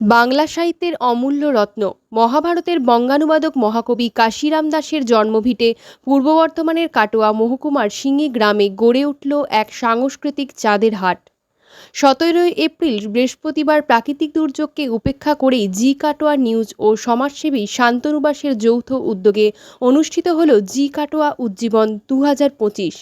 বাংলা সাহিত্যের অমূল্য রত্ন। মহাভারতের বঙ্গানুবাদক মহাকবি কাশিরাম দাসের জন্মভিটে পূর্ব বর্ধমানের কাটোয়া মহকুমার সিঙ্গি গ্রামে গড়ে উঠল এক সাংস্কৃতিক চাঁদের হাট। সতেরোই এপ্রিল বৃহস্পতিবার প্রাকৃতিক দুর্যোগকে উপেক্ষা করেই জি কাটোয়া নিউজ ও সমাজসেবী শান্তনুবাসের যৌথ উদ্যোগে অনুষ্ঠিত হল জি কাটোয়া উজ্জীবন দু হাজার পঁচিশ।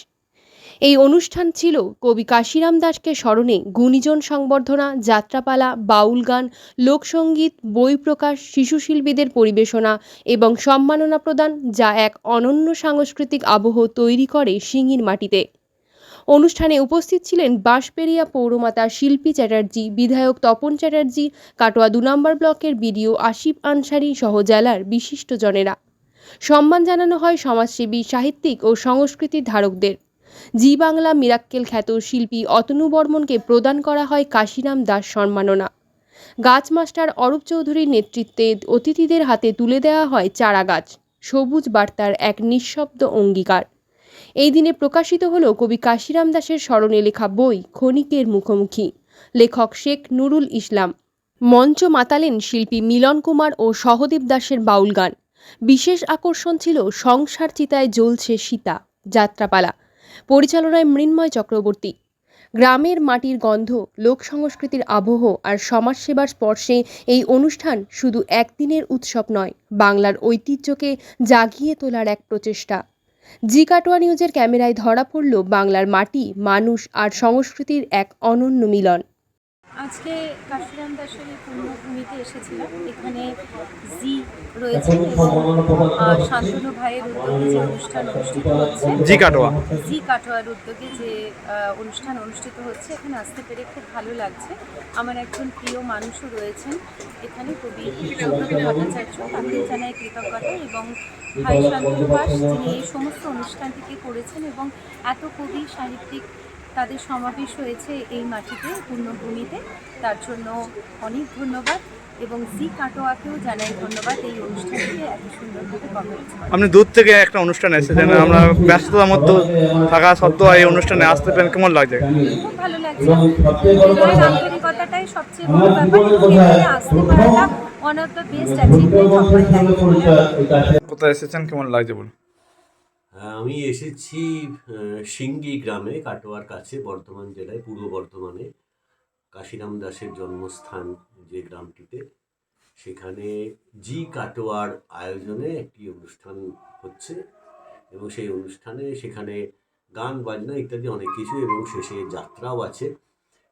এই অনুষ্ঠান ছিল কবি কাশিরাম দাসকে স্মরণে গুণীজন সংবর্ধনা, যাত্রাপালা, বাউল গান লোকসঙ্গীত বই প্রকাশ, শিশু শিল্পীদের পরিবেশনা এবং সম্মাননা প্রদান যা এক অনন্য সাংস্কৃতিক আবহ তৈরি করে সিঙ্গির মাটিতে। অনুষ্ঠানে উপস্থিত ছিলেন বাঁশপেরিয়া পৌরমাতা শিল্পী চ্যাটার্জি, বিধায়ক তপন চ্যাটার্জি, কাটোয়া দু নম্বর ব্লকের বিডিও আসিফ আনসারি সহ জেলার বিশিষ্টজনেরা। সম্মান জানানো হয় সমাজসেবী, সাহিত্যিক ও সংস্কৃতির ধারকদের। জি বাংলা মিরাক্কেল খ্যাত শিল্পী অতনু বর্মনকে প্রদান করা হয় কাশিরাম দাস সম্মাননা। গাছ মাস্টার অরূপ চৌধুরীর নেতৃত্বে অতিথিদের হাতে তুলে দেওয়া হয় চারা গাছ সবুজ বার্তার এক নিঃশব্দ অঙ্গীকার। এই দিনে প্রকাশিত হল কবি কাশিরাম দাসের স্মরণে লেখা বই ক্ষণিকের মুখোমুখি। লেখক শেখ নুরুল ইসলাম। মঞ্চ মাতালেন শিল্পী মিলন কুমার ও সহদেব দাসের বাউল গান। বিশেষ আকর্ষণ ছিল সংসার চিতায় জ্বলছে সীতা, যাত্রাপালা। পরিচালনায় মৃন্ময় চক্রবর্তী। গ্রামের মাটির গন্ধ, লোক সংস্কৃতির আবহ আর সমাজসেবার স্পর্শে এই অনুষ্ঠান শুধু একদিনের উৎসব নয়, বাংলার ঐতিহ্যকে জাগিয়ে তোলার এক প্রচেষ্টা। জি কাটোয়া নিউজের ক্যামেরায় ধরা পড়ল বাংলার মাটি, মানুষ আর সংস্কৃতির এক অনন্য মিলন। আজকে কাশিরাম দাসের এই পূর্ণভূমিতে এসেছিলাম। এখানে জি রয়েছে আহ, শান্তনু ভাইয়ের উদ্যোগে যে অনুষ্ঠান অনুষ্ঠিত হচ্ছে জি কাটোয়া। জি কাটোয়ার উদ্যোগে যে অনুষ্ঠান অনুষ্ঠিত হচ্ছে এখানে আসতে পেরে খুব ভালো লাগছে। আমার একজন প্রিয় মানুষও রয়েছেন এখানে কবি সুব্রত ভট্টাচার্য। তাকে জানাই কৃতজ্ঞতা এবং ভাই শান্তনু দাস যিনি এই সমস্ত অনুষ্ঠানটিকে করেছেন এবং এত কবি সাহিত্যিক তাদের সমাবেশ হয়েছে এই মাটিতে পূর্ণভূমিতে। তার জন্য অনেক ধন্যবাদ এবং জি কাটোয়াকেও জানাই ধন্যবাদ এই অনুষ্ঠানটিকে এত সুন্দরভাবে কভারেজ আপনি দূর থেকে একটা অনুষ্ঠানে এসেছেন আমরা ব্যস্ততার মধ্যে থাকা সত্ত্বেও এই অনুষ্ঠানে আসতে পেরেন কেমন লাগছে? খুব ভালো লাগছে। হৃদয়ের আন্তরিকতাটাই সবচেয়ে বড় ব্যাপার আসতে পারাটা one of the best achievement of my life কোথায় এসেছেন কেমন লাগছে বলুন? আমি এসেছি সিঙ্গি গ্রামে, কাটোয়ার কাছে, বর্ধমান জেলায়, পূর্ব বর্ধমানে। কাশিরাম দাসের জন্মস্থান যে গ্রামটিতে। সেখানে জি কাটোয়ার আয়োজনে একটি অনুষ্ঠান হচ্ছে এবং সেই অনুষ্ঠানে সেখানে গান, বাজনা ইত্যাদি অনেক কিছু এবং শেষে যাত্রাও আছে।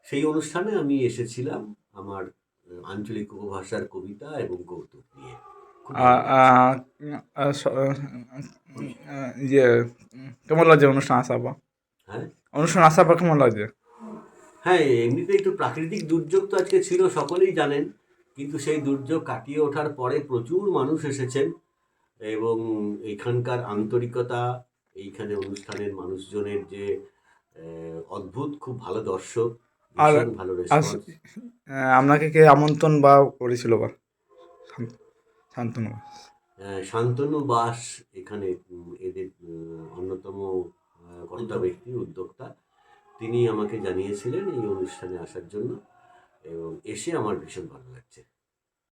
সেই অনুষ্ঠানে আমি এসেছিলাম আমার আঞ্চলিক উপভাষার কবিতা এবং কৌতুক নিয়ে। ইয়ে কেমন লাগছে অনুষ্ঠান আসার পর? হ্যাঁ? অনুষ্ঠান আসার পর কেমন লাগছে? হ্যাঁ এমনিতে একটু প্রাকৃতিক দুর্যোগ তো আজকে ছিল সকলেই জানেন। কিন্তু সেই দুর্যোগ কাটিয়ে ওঠার পরে প্রচুর মানুষ এসেছেন এবং এখানকার আন্তরিকতা এইখানে অনুষ্ঠানের মানুষজনের যে অদ্ভুত খুব ভালো দর্শক আর- ভালো আপনাকে কে আমন্ত্রণ বা করেছিল বা? শান্তনু। শান্তনু বাস এখানে এদের অন্যতম কর্তা ব্যক্তি উদ্যোক্তা। তিনি আমাকে জানিয়েছিলেন এই অনুষ্ঠানে আসার জন্য এবং এসে আমার ভীষণ ভালো লাগছে।